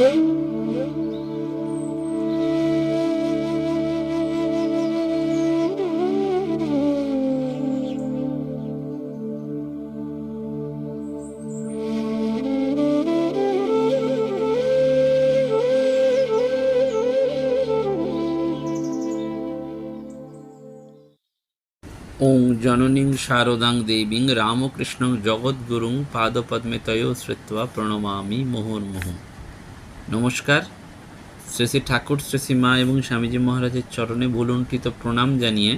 ওং জননীং শারদাং দেবীং রামকৃষ্ণং জগদ্গুরুং পাদপদ্মে তয় শ্রুত্বা প্রণমামি মুহুর্মুহ নমস্কার। শ্রী শ্রী ঠাকুর, শ্রী শ্রী মা এবং স্বামীজি মহারাজের চরণে ভুলুণ্ঠিত প্রণাম জানিয়ে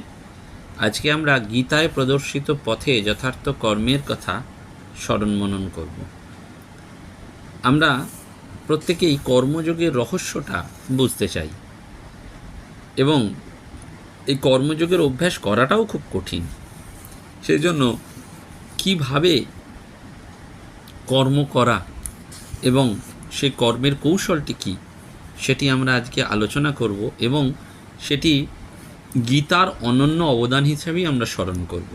আজকে আমরা গীতায় প্রদর্শিত পথে যথার্থ কর্মের কথা স্মরণ মনন করব। আমরা প্রত্যেকেই কর্মযোগের রহস্যটা বুঝতে চাই এবং এই কর্মযোগের অভ্যাস করাটাও খুব কঠিন। সেই জন্য কীভাবে কর্ম করা এবং সেই কর্মের কৌশলটি কী? সেটি আমরা আজকে আলোচনা করব এবং সেটি গীতার অনন্য অবদান হিসাবেই আমরা স্মরণ করব।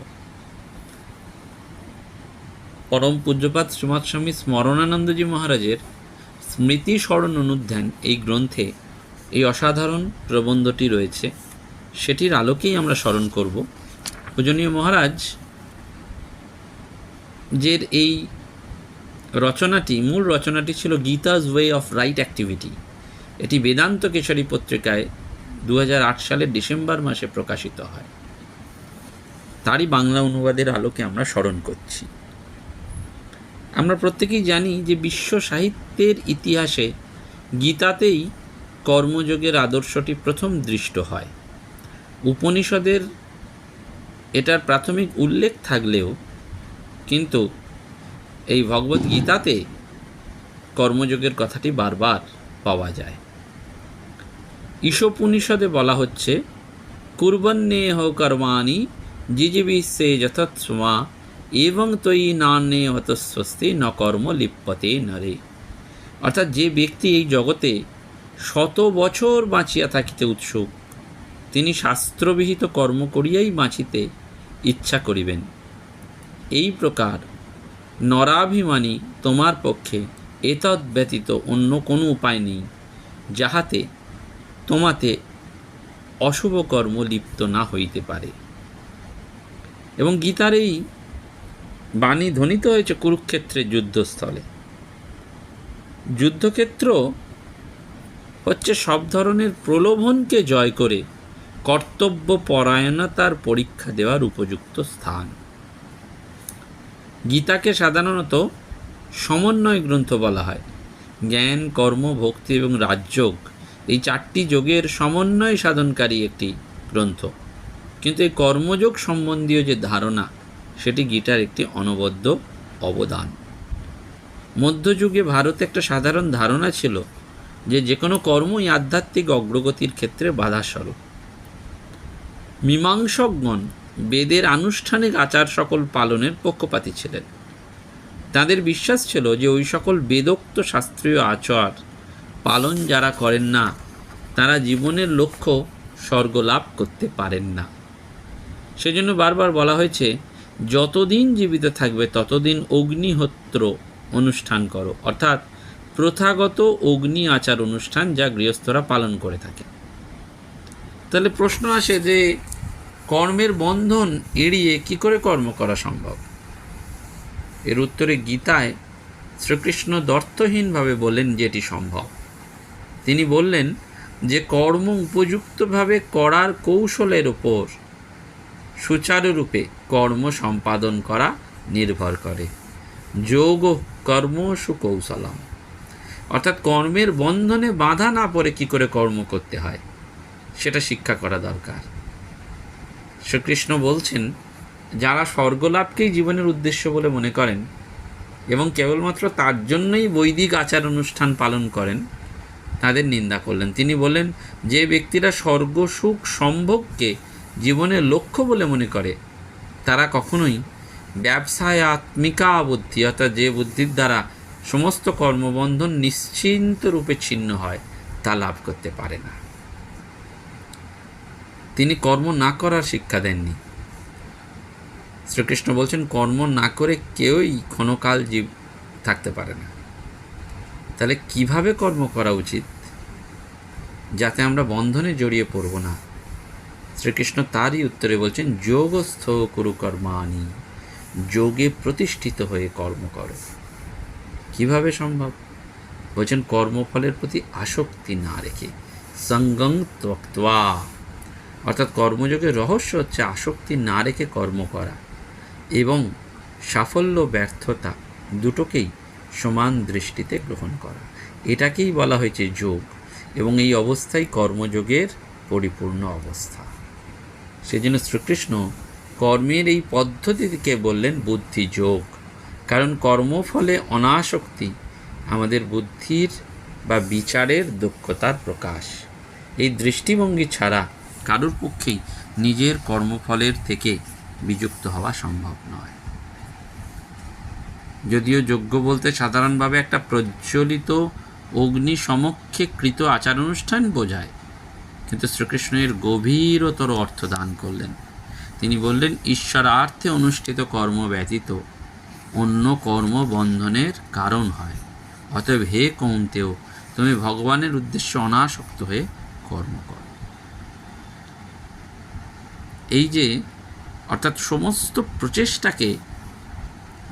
পরম পূজ্যপাত শ্রীমৎ স্বামী স্মরণানন্দজি মহারাজের স্মৃতি স্মরণ অনুধ্যান এই গ্রন্থে এই অসাধারণ প্রবন্ধটি রয়েছে। সেটির আলোকেই আমরা স্মরণ করব। পূজনীয় মহারাজ যের এই রচনাটি, মূল রচনাটি ছিল Gita's way of right activity. এটি বেদান্ত কেশরী পত্রিকায় দু হাজার আট সালের ডিসেম্বর মাসে প্রকাশিত হয়। তারই বাংলা অনুবাদের আলোকে আমরা স্মরণ করছি। আমরা প্রত্যেকেই জানি যে বিশ্ব সাহিত্যের ইতিহাসে গীতাতেই কর্মযোগের আদর্শটি প্রথম দৃষ্ট হয়। উপনিষদের এটার প্রাথমিক উল্লেখ থাকলেও কিন্তু এই ভগবত গীতাতে কর্মযোগের কথাটি বারবার পাওয়া যায়। ঈশোপনিষদে বলা হচ্ছে কুর্বন্নেহ কর্মাণি জিজিবি সে যথৎসমা এবং তৈ নান্যে হতস্বস্তি ন কর্ম লিপ্পতে নরে। অর্থাৎ যে ব্যক্তি এই জগতে শত বছর বাঁচিয়া থাকিতে উৎসুক, তিনি শাস্ত্রবিহিত কর্ম করিয়াই বাঁচিতে ইচ্ছা করিবেন। এই প্রকার নরাভিমানী তোমার পক্ষে এতদ ব্যতীত অন্য কোনো উপায় নেই, যাহাতে তোমাতে অশুভ কর্ম লিপ্ত না হইতে পারে। এবং গীতার এই বাণী ধ্বনিত হয়েছে কুরুক্ষেত্রের যুদ্ধস্থলে। যুদ্ধক্ষেত্র হচ্ছে সব ধরনের প্রলোভনকে জয় করে কর্তব্য পরায়ণতার পরীক্ষা দেওয়ার উপযুক্ত স্থান। গীতাকে সাধারণত সমন্বয় গ্রন্থ বলা হয়। জ্ঞান, কর্ম, ভক্তি এবং রাজযোগ এই চারটি যোগের সমন্বয় সাধনকারী একটি গ্রন্থ। কিন্তু এই কর্মযোগ সম্বন্ধীয় যে ধারণা, সেটি গীতার একটি অনবদ্য অবদান। মধ্যযুগে ভারতে একটা সাধারণ ধারণা ছিল যে যে কোনো কর্মই আধ্যাত্মিক অগ্রগতির ক্ষেত্রে বাধাস্বরূপ। মীমাংসকগণ বেদের আনুষ্ঠানিক আচার সকল পালনের পক্ষপাতী ছিলেন। তাদের বিশ্বাস ছিল যে ওই সকল বেদোক্ত শাস্ত্রীয় আচার পালন যারা করেন না, তারা জীবনের লক্ষ্য স্বর্গ লাভ করতে পারেন না। সেজন্য বারবার বলা হয়েছে, যতদিন জীবিত থাকবে, ততদিন অগ্নিহোত্র অনুষ্ঠান করো। অর্থাৎ প্রথাগত অগ্নি আচার অনুষ্ঠান যা গৃহস্থরা পালন করে থাকে তাহলে প্রশ্ন আসে যে কর্মের বন্ধন এড়িয়ে কি করে কর্ম করা সম্ভব? এর উত্তরে গীতায় শ্রীকৃষ্ণ দর্থহীনভাবে বলেন যে এটি সম্ভব। তিনি বললেন যে কর্ম উপযুক্তভাবে করার কৌশলের ওপর সুচারুরূপে কর্ম সম্পাদন করা নির্ভর করে। যোগ কর্ম সুকৌশলম। অর্থাৎ কর্মের বন্ধনে বাধা না পড়ে কি করে কর্ম করতে হয়, সেটা শিক্ষা করা দরকার। শ্রীকৃষ্ণ বলছেন, যারা স্বর্গলাভকেই জীবনের উদ্দেশ্য বলে মনে করেন এবং কেবলমাত্র তার জন্যই বৈদিক আচার অনুষ্ঠান পালন করেন, তাদের নিন্দা করলেন। তিনি বলেন যে ব্যক্তিরা স্বর্গ সুখ সম্ভোগকে জীবনের লক্ষ্য বলে মনে করে, তারা কখনোই ব্যবসায় আত্মিকা বুদ্ধি অর্থাৎ যে বুদ্ধির দ্বারা সমস্ত কর্মবন্ধন নিশ্চিন্ত রূপে ছিন্ন হয়, তা লাভ করতে পারে না। তিনি কর্ম না করার শিক্ষা দেননি। শ্রীকৃষ্ণ বলছেন, কর্ম না করে কেউই ক্ষণকাল জীব থাকতে পারে না। তাহলে কীভাবে কর্ম করা উচিত? যাতে আমরা বন্ধনে জড়িয়ে পড়ব না। শ্রীকৃষ্ণ তারই উত্তরে বলছেন, যোগস্থ কুরু কর্মানি যোগে প্রতিষ্ঠিত হয়ে কর্ম করো। কীভাবে সম্ভব? বলছেন, কর্মফলের প্রতি আসক্তি না রেখে, সঙ্গং ত্যক্তবা অর্থাৎ কর্মযোগের রহস্য হচ্ছে আসক্তি না রেখে কর্ম করা এবং সাফল্য, ব্যর্থতা দুটোকেই সমান দৃষ্টিতে গ্রহণ করা। এটাকেই বলা হয়েছে যোগ এবং এই অবস্থাই কর্মযোগের পরিপূর্ণ অবস্থা। সেজন্য শ্রীকৃষ্ণ কর্মের এই পদ্ধতিকে বললেন বুদ্ধি যোগ। কারণ কর্মফলে অনাসক্তি আমাদের বুদ্ধির বা বিচারের দক্ষতার প্রকাশ। এই দৃষ্টিভঙ্গি ছাড়া কারোর পক্ষেই নিজের কর্মফলের থেকে বিযুক্ত হওয়া সম্ভব নয়। যদিও যোগ্য বলতে সাধারণভাবে একটা প্রজ্বলিত অগ্নি সমক্ষে কৃত আচার অনুষ্ঠান বোঝায়, কিন্তু শ্রীকৃষ্ণ এর গভীরতর অর্থ দান করলেন। তিনি বললেন, ঈশ্বরার্থে অনুষ্ঠিত কর্ম ব্যতীত অন্য কর্ম বন্ধনের কারণ হয়। অতএব হে কৌন্তেও তুমি ভগবানের উদ্দেশ্যে অনাসক্ত হয়ে কর্ম করো। এই যে, অর্থাৎ সমস্ত প্রচেষ্টাকে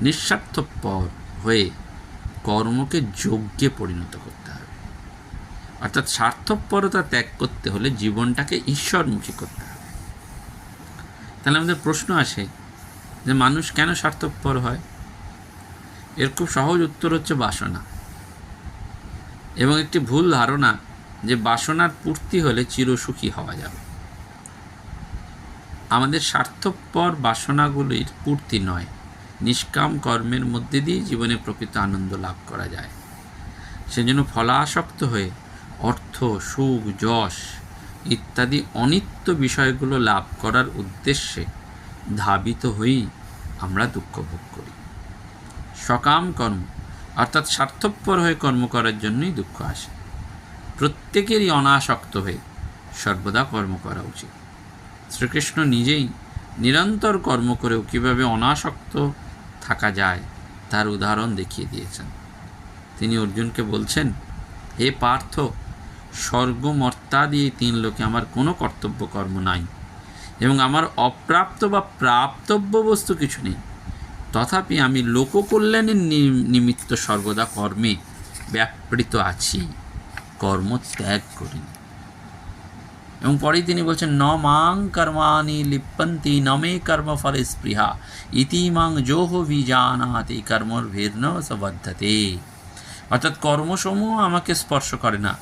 নিঃস্বার্থপর হয়ে কর্মকে যজ্ঞে পরিণত করতে হবে। অর্থাৎ স্বার্থপরতা ত্যাগ করতে হলে জীবনটাকে ঈশ্বরমুখী করতে হবে। তাহলে আমাদের প্রশ্ন আসে যে মানুষ কেন স্বার্থপর হয়? এর খুব সহজ উত্তর হচ্ছে বাসনা। এবং একটি ভুল ধারণা যে বাসনার পূর্তি হলে চিরসুখী হওয়া যাবে। আমাদের স্বার্থপর বাসনাগুলির পূর্তি নয়। নিষ্কাম কর্মের মধ্যে দিয়ে জীবনে প্রকৃত আনন্দ লাভ করা যায়। সেজন্য ফলাসক্ত হয়ে অর্থ, সুখ, যশ ইত্যাদি অনিত্য বিষয়গুলো লাভ করার উদ্দেশ্যে ধাবিত হয়েই আমরা দুঃখ ভোগ করি। সকাম কর্ম, অর্থাৎ স্বার্থপর হয়ে কর্ম করার জন্যই দুঃখ আসে। প্রত্যেকেরই অনাসক্ত হয়ে সর্বদা কর্ম করা উচিত। শ্রীকৃষ্ণ নিজেই নিরন্তর কর্ম করেও কীভাবে অনাসক্ত থাকা যায়, তার উদাহরণ দেখিয়ে দিয়েছেন। তিনি অর্জুনকে বলছেন, হে পার্থ স্বর্গমর্তা দিয়ে তিন লোকে আমার কোনো কর্তব্য কর্ম নাই এবং আমার অপ্রাপ্ত বা প্রাপ্তব্য বস্তু কিছু নেই। তথাপি আমি লোককল্যাণের নিমিত্ত সর্বদা কর্মে ব্যাপৃত আছি। কর্ম ত্যাগ করিনি। এবং পরেই তিনি বলছেন ন মাং কর্মাণি লিপ্পন্তি নমে কর্ম ফলে স্পৃহা। ইতি মাং জোহ বিজানাতি কর্মর ভীর্ণ সবদ্ধতে অর্থাৎ কর্মসমূহ আমাকে স্পর্শ করে না।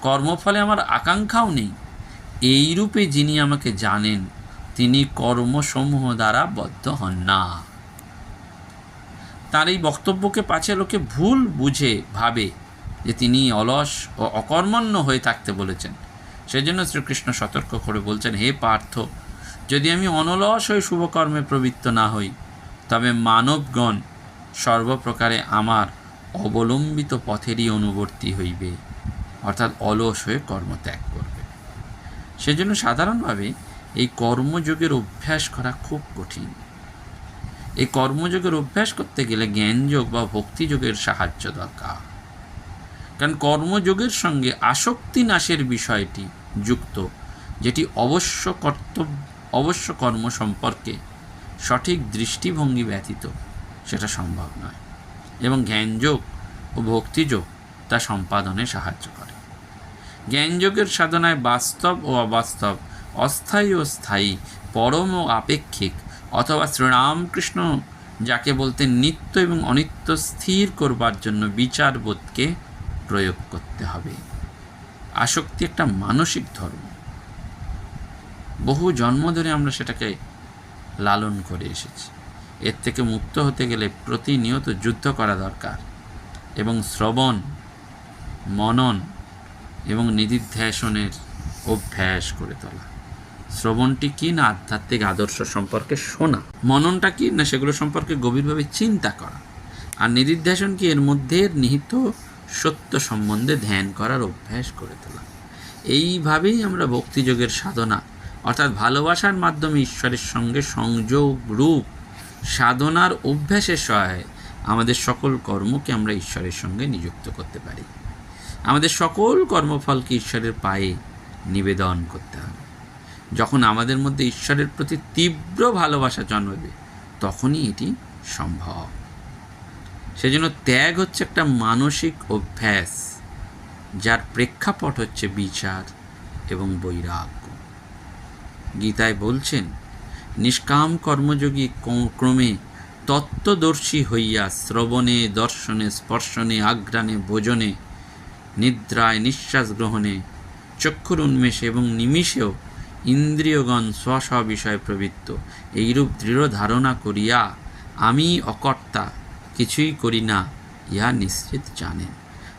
কর্মফলে আমার আকাঙ্ক্ষাও নেই। এই রূপে যিনি আমাকে জানেন, তিনি কর্মসমূহ দ্বারা বদ্ধ হন না। তার এই বক্তব্যকে পাছে লোকে ভুল বুঝে, ভাবে যে তিনি অলস ও অকর্মণ্য হয়ে থাকতে বলেছেন। সেজন্য শ্রীকৃষ্ণ সতর্ক করে বলছেন, হে পার্থ, যদি আমি অনলস হয়ে শুভকর্মে প্রবৃত্ত না হই, তবে মানবগণ সর্বপ্রকারে আমার অবলম্বিত পথেরই অনুবর্তী হইবে, অর্থাৎ অলস হয়ে কর্মত্যাগ করবে। সেজন্য সাধারণভাবে এই কর্মযোগের অভ্যাস করা খুব কঠিন। এই কর্মযোগের অভ্যাস করতে গেলে জ্ঞানযোগ বা ভক্তিযোগের সাহায্য দরকার। কারণ কর্মযোগের সঙ্গে আসক্তি নাশের বিষয়টি যুক্ত, যেটি অবশ্য কর্তব্য, অবশ্য কর্ম সম্পর্কে সঠিক দৃষ্টিভঙ্গি ব্যতীত সেটা সম্ভব নয় এবং জ্ঞানযোগ ও ভক্তিযোগ তা সম্পাদনে সাহায্য করে। জ্ঞানযোগের সাধনায় বাস্তব ও অবাস্তব, অস্থায়ী ও স্থায়ী, পরম ও আপেক্ষিক অথবা শ্রীরামকৃষ্ণ যাকে বলতে নিত্য এবং অনিত্য স্থির করবার জন্য বিচারবোধকে প্রয়োগ করতে হবে। আসক্তি একটা মানসিক ধর্ম। বহু জন্ম ধরে আমরা সেটাকে লালন করে এসেছি। এর থেকে মুক্ত হতে গেলে প্রতিনিয়ত যুদ্ধ করা দরকার এবং শ্রবণ, মনন এবং নিদিধ্যাসনের অভ্যাস করে তোলা। শ্রবণটি কি না আধ্যাত্মিক আদর্শ সম্পর্কে শোনা? মননটা কি না সেগুলো সম্পর্কে গভীরভাবে চিন্তা করা? আর নিদিধ্যাসন কি এর মধ্যে নিহিত সত্য সম্বন্ধে ধ্যান করার অভ্যাস করে তোলা। এইভাবেই আমরা ভক্তিযোগের সাধনা, অর্থাৎ ভালোবাসার মাধ্যমে ঈশ্বরের সঙ্গে সংযোগ রূপ, সাধনার অভ্যাসের সহায় আমাদের সকল কর্মকে আমরা ঈশ্বরের সঙ্গে নিযুক্ত করতে পারি। আমাদের সকল কর্মফলকে ঈশ্বরের পায়ে নিবেদন করতে হবে। যখন আমাদের মধ্যে ঈশ্বরের প্রতি তীব্র ভালোবাসা জন্মাবে, তখনই এটি সম্ভব। সেজন্য ত্যাগ হচ্ছে একটা মানসিক অভ্যাস, যার প্রেক্ষাপট হচ্ছে বিচার এবং বৈরাগ্য। গীতায় বলছেন, নিষ্কাম কর্মযোগী ক্রমে তত্ত্বদর্শী হইয়া শ্রবণে, দর্শনে, স্পর্শনে, আঘ্রাণে, ভোজনে, নিদ্রায়, নিঃশ্বাস গ্রহণে চক্ষুর উন্মেষে এবং নিমিষেও ইন্দ্রিয়গণ স্ব বিষয়ে প্রবৃত্ত। এইরূপ দৃঢ় ধারণা করিয়া আমি অকর্তা কিছুই করি না, ইহা নিশ্চিত জানেন।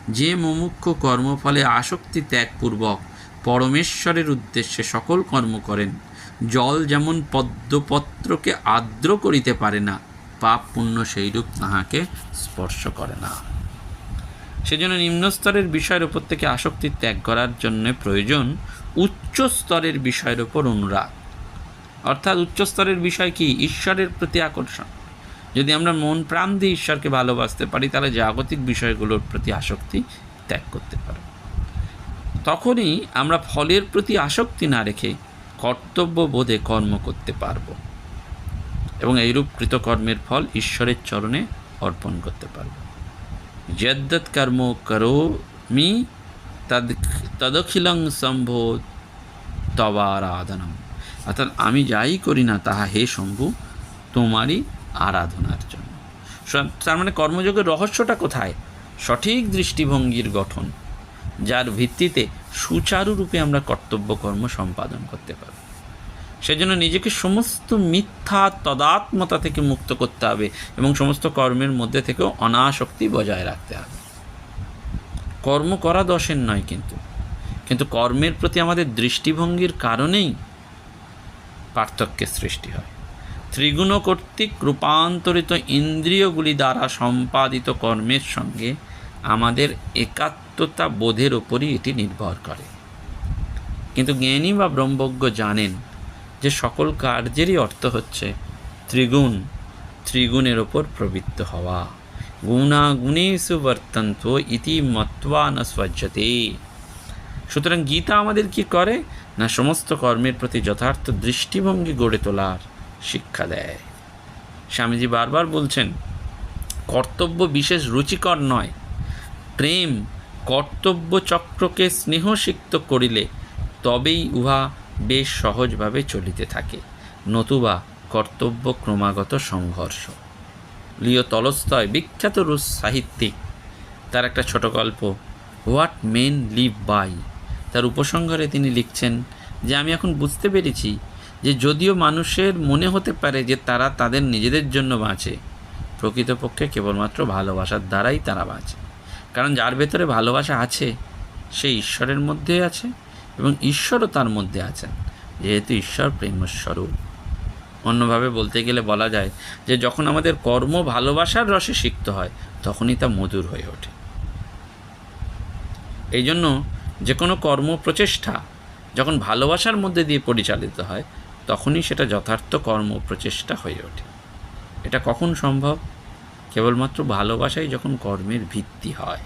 যে মুমুক্ষ কর্মফলে আসক্তি ত্যাগপূর্বক পরমেশ্বরের উদ্দেশ্যে সকল কর্ম করেন, জল যেমন পদ্মপত্রকে আর্দ্র করিতে পারে না, পাপ পুণ্য সেইরূপ তাহাকে স্পর্শ করে না। সেজন্য নিম্ন স্তরের বিষয়ের উপর থেকে আসক্তি ত্যাগ করার জন্য প্রয়োজন উচ্চ স্তরের বিষয়ের উপর অনুরাগ। অর্থাৎ উচ্চ স্তরের বিষয় কি? ঈশ্বরের প্রতি আকর্ষণ। যদি আমরা মন প্রাণ দিয়ে ঈশ্বরকে ভালোবাসতে পারি, তাহলে জাগতিক বিষয়গুলোর প্রতি আসক্তি ত্যাগ করতে পারব তখনই আমরা ফলের প্রতি আসক্তি না রেখে কর্তব্য বোধে কর্ম করতে পারব এবং এইরূপ কৃতকর্মের ফল ঈশ্বরের চরণে অর্পণ করতে পারব। যদ্যৎ কর্ম করোমি তদ তদখিলং সম্ভো তবারাধনম। অর্থাৎ আমি যাই করি না, তাহা হে শম্ভু, তোমারই আরাধনার জন্য। তার মানে কর্মযোগের রহস্যটা কোথায়? সঠিক দৃষ্টিভঙ্গির গঠন, যার ভিত্তিতে সুচারুরূপে আমরা কর্তব্য কর্ম সম্পাদন করতে পারব। সেজন্য নিজেকে সমস্ত মিথ্যা তদাত্মতা থেকে মুক্ত করতে হবে এবং সমস্ত কর্মের মধ্যে থেকেও অনাসক্তি বজায় রাখতে হবে। কর্ম করা দশের নয় কিন্তু। কিন্তু কর্মের প্রতি আমাদের দৃষ্টিভঙ্গির কারণেই পার্থক্যের সৃষ্টি হয়। ত্রিগুণ কর্তৃক রূপান্তরিত ইন্দ্রিয়গুলি দ্বারা সম্পাদিত কর্মের সঙ্গে আমাদের একাত্মতা বোধের ওপরই এটি নির্ভর করে। কিন্তু জ্ঞানী বা ব্রহ্মজ্ঞ জানেন যে সকল কার্যেরই অর্থ হচ্ছে ত্রিগুণ, ত্রিগুণের ওপর প্রবৃত্ত হওয়া। গুণা গুণেশু বর্তন্ত ইতি মত্বা ন স্বজ্জতে। সুতরাং গীতা আমাদের কি করে? না সমস্ত কর্মের প্রতি যথার্থ দৃষ্টিভঙ্গি গড়ে তোলার। শিক্ষা দেয়। স্বামীজি বারবার বলছেন, কর্তব্য বিশেষ রুচিকর নয়। প্রেম কর্তব্য চক্রকে স্নেহসিক্ত করিলে তবেই উহা বেশ সহজভাবে চলিতে থাকে। নতুবা কর্তব্য ক্রমাগত সংঘর্ষ। লিও তলস্তয়, বিখ্যাত রুশ সাহিত্যিক, তার একটা ছোট গল্প, হোয়াট মেন লিভ বাই? তার উপসংহারে তিনি লিখছেন যে, আমি এখন বুঝতে পেরেছি যে যদিও মানুষের মনে হতে পারে যে তারা তাদের নিজেদের জন্য বাঁচে, প্রকৃতপক্ষে কেবলমাত্র ভালোবাসার দ্বারাই তারা বাঁচে। কারণ যার ভেতরে ভালোবাসা আছে, সে ঈশ্বরের মধ্যে আছে এবং ঈশ্বরও তার মধ্যে আছেন। যেহেতু ঈশ্বর প্রেমস্বরূপ। অন্যভাবে বলতে গেলে বলা যায় যে যখন আমাদের কর্ম ভালোবাসার রসে সিক্ত হয়, তখনই তা মধুর হয়ে ওঠে। এই জন্য যে কোনো কর্ম প্রচেষ্টা যখন ভালোবাসার মধ্যে দিয়ে পরিচালিত হয় তখনই সেটা যথার্থ কর্ম প্রচেষ্টা হয়ে ওঠে। এটা কখন সম্ভব? কেবলমাত্র ভালোবাসাই যখন কর্মের ভিত্তি হয়।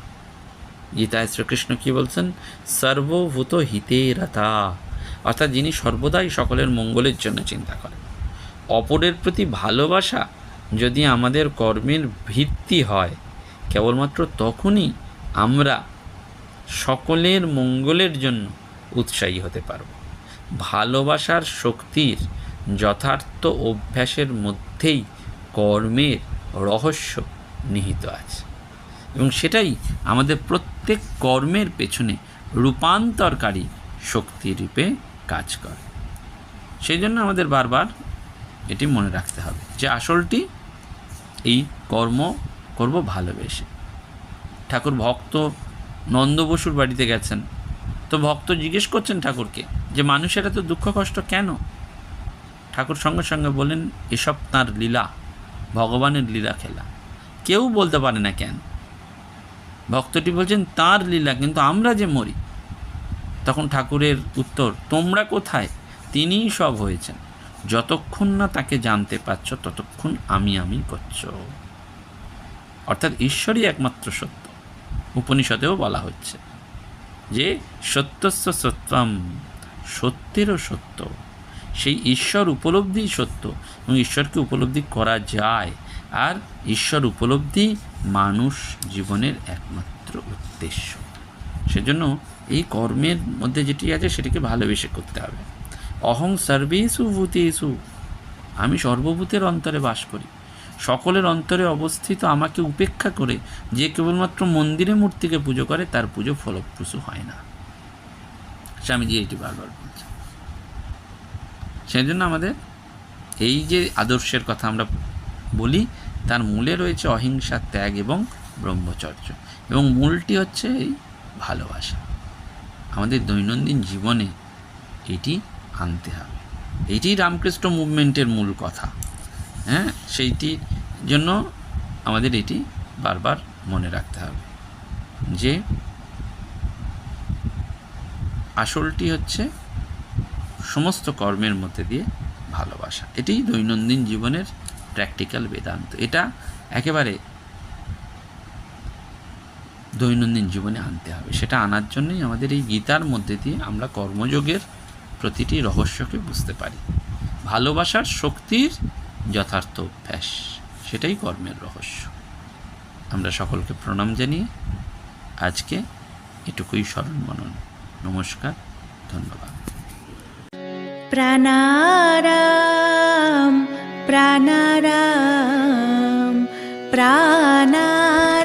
গীতায় শ্রীকৃষ্ণ কী বলছেন? সর্বভূত হিতে রতা অর্থাৎ যিনি সর্বদাই সকলের মঙ্গলের জন্য চিন্তা করেন। অপরের প্রতি ভালোবাসা যদি আমাদের কর্মের ভিত্তি হয়, কেবলমাত্র তখনই আমরা সকলের মঙ্গলের জন্য উৎসাহী হতে পারব। ভালোবাসার শক্তির যথার্থ অভ্যাসের মধ্যেই কর্মের রহস্য নিহিত আছে। এবং সেটাই আমাদের প্রত্যেক কর্মের পেছনে রূপান্তরকারী শক্তিরূপে কাজ করে। সেই জন্য আমাদের বারবার এটি মনে রাখতে হবে যে আসলটি এই কর্ম করব ভালোবেসে। ঠাকুর ভক্ত নন্দ বসুর বাড়িতে গেছেন। তো ভক্ত জিজ্ঞেস করছেন ঠাকুরকে যে, মানুষের এত দুঃখ কষ্ট কেন? ঠাকুর সঙ্গে সঙ্গে বলেন এসব তাঁর লীলা, ভগবানের লীলা খেলা। কেউ বলতে পারে না কেন? ভক্তটি বলছেন, তার লীলা, কিন্তু আমরা যে মরি। তখন ঠাকুরের উত্তর, তোমরা কোথায়? তিনিই সব হয়েছেন। যতক্ষণ না তাকে জানতে পারছ, ততক্ষণ আমি আমি করছ। অর্থাৎ ঈশ্বরই একমাত্র সত্য। উপনিষদেও বলা হচ্ছে। যে সত্যস্য সত্যম সত্যেরও সত্য। সেই ঈশ্বর উপলব্ধি সত্য এবং ঈশ্বরকে উপলব্ধি করা যায়। আর ঈশ্বর উপলব্ধি মানুষ জীবনের একমাত্র উদ্দেশ্য। সেজন্য এই কর্মের মধ্যে যেটি আছে, সেটিকে ভালোবেসে করতে হবে। অহং সর্বেষু ভূতেষু। আমি সর্বভূতের অন্তরে বাস করি। সকলের অন্তরে অবস্থিত আমাকে উপেক্ষা করে যে কেবলমাত্র মন্দিরে মূর্তিকে পুজো করে, তার পুজো ফলপ্রসূ হয় না। স্বামীজি এটি বারবার বলছে সেই জন্য আমাদের এই যে আদর্শের কথা আমরা বলি, তার মূলে রয়েছে অহিংসা, ত্যাগ এবং ব্রহ্মচর্য। এবং মূলটি হচ্ছে এই ভালোবাসা। আমাদের দৈনন্দিন জীবনে এটি আনতে হবে। এটি রামকৃষ্ণ মুভমেন্টের মূল কথা। হ্যাঁ সেইটির জন্য আমাদের এটি বারবার মনে রাখতে হবে যে আসলটি হচ্ছে সমস্ত কর্মের মধ্যে দিয়ে ভালোবাসা। এটি দৈনন্দিন জীবনের প্র্যাকটিক্যাল বেদান্ত। এটা একেবারে দৈনন্দিন জীবনে আনতে হবে। সেটা আনার জন্যই আমাদের এই গীতার মধ্যে দিয়ে আমরা কর্মযোগের প্রতিটি রহস্যকে বুঝতে পারি। ভালোবাসার শক্তির যথার্থ অভ্যাস। সেটাই কর্মের রহস্য। আমরা সকলকে প্রণাম জানিয়ে আজকে এটুকুই স্মরণ মনন। নমস্কার, ধন্যবাদ। প্রাণারাম প্রাণারাম প্রাণারাম।